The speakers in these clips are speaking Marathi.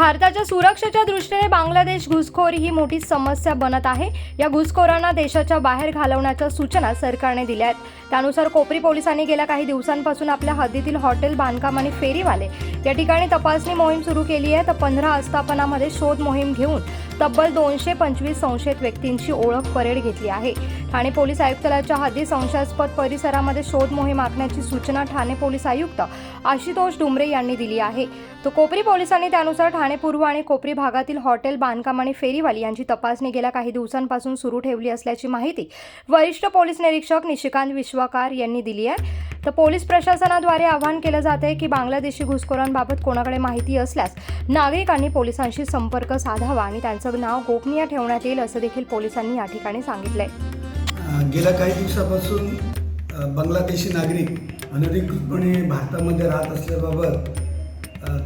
भारताच्या सुरक्षेच्या दृष्टीने बांगलादेश घुसखोरी ही मोठी समस्या बनत आहे. या घुसखोरांना देशाच्या बाहेर घालवण्याच्या सूचना सरकारने दिल्या आहेत. त्यानुसार कोपरी पोलिसांनी गेल्या काही दिवसांपासून आपल्या हद्दीतील हॉटेल बांधकाम आणि फेरीवाले या ठिकाणी तपासणी मोहीम सुरू केली आहे. तर पंधरा आस्थापनामध्ये शोध मोहीम घेऊन तब्बल दोनशे पंचवीस संशयित व्यक्तींची ओळख परेड घेतली आहे. ठाणे पोलीस आयुक्तालयाच्या हद्दी संशयास्पद परिसरामध्ये शोध मोहीम आखण्याची सूचना ठाणे पोलीस आयुक्त आशुतोष डुमरे यांनी दिली आहे. तर कोपरी पोलिसांनी त्यानुसार ठाणे पूर्व आणि कोपरी भागातील हॉटेल बांधकाम आणि फेरीवाली यांची तपासणी गेल्या काही दिवसांपासून सुरू ठेवली असल्याची माहिती वरिष्ठ पोलीस निरीक्षक निशिकांत विश्वाकार यांनी दिली आहे. तर पोलीस प्रशासनाद्वारे आवाहन केलं जात आहे की बांगलादेशी घुसखोरांबाबत कोणाकडे माहिती असल्यास नागरिकांनी पोलिसांशी संपर्क साधावा आणि त्यांचं नाव गोपनीय ठेवण्यात येईल असं देखील पोलिसांनी या ठिकाणी सांगितलंय. गेल्या काही दिवसापासून बांगलादेशी नागरिक अनधिकृतपणे भारतामध्ये राहत असल्याबाबत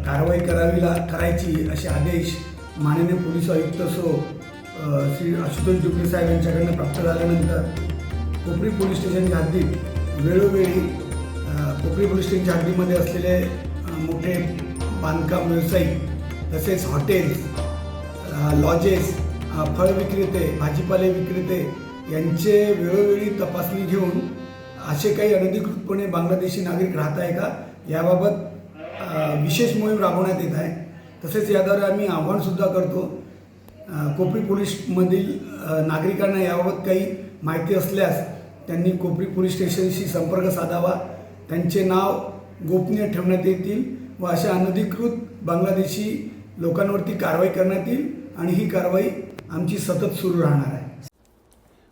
कारवाई करावी ला करायची असे आदेश माननीय पोलीस आयुक्त सो श्री आशुतोष डुबरे साहेब यांच्याकडनं प्राप्त झाल्यानंतर कोपरी पोलीस स्टेशनच्या हद्दीत वेळोवेळी कोपरी पोलीस स्टेशनच्या हद्दीमध्ये असलेले मोठे बांधकाम व्यावसायिक तसेच हॉटेल्स लॉजेस फळ विक्रेते भाजीपाले विक्रेते यांचे वेळोवेळी तपासणी घेऊन असे काही अनधिकृतपणे बांगलादेशी नागरिक राहत आहे का? याबाबत विशेष मोहीम राबवण्यात येत आहे. तसेच याद्वारे आम्ही आव्हानसुद्धा करतो. कोपरी पोलीसमधील नागरिकांना याबाबत काही माहिती असल्यास त्यांनी कोपरी पोलीस स्टेशनशी संपर्क साधावा. त्यांचे नाव गोपनीय ठेवण्यात येतील व अशा अनधिकृत बांगलादेशी लोकांवरती कारवाई करण्यात येईल आणि ही कारवाई आमची सतत सुरू राहणार आहे.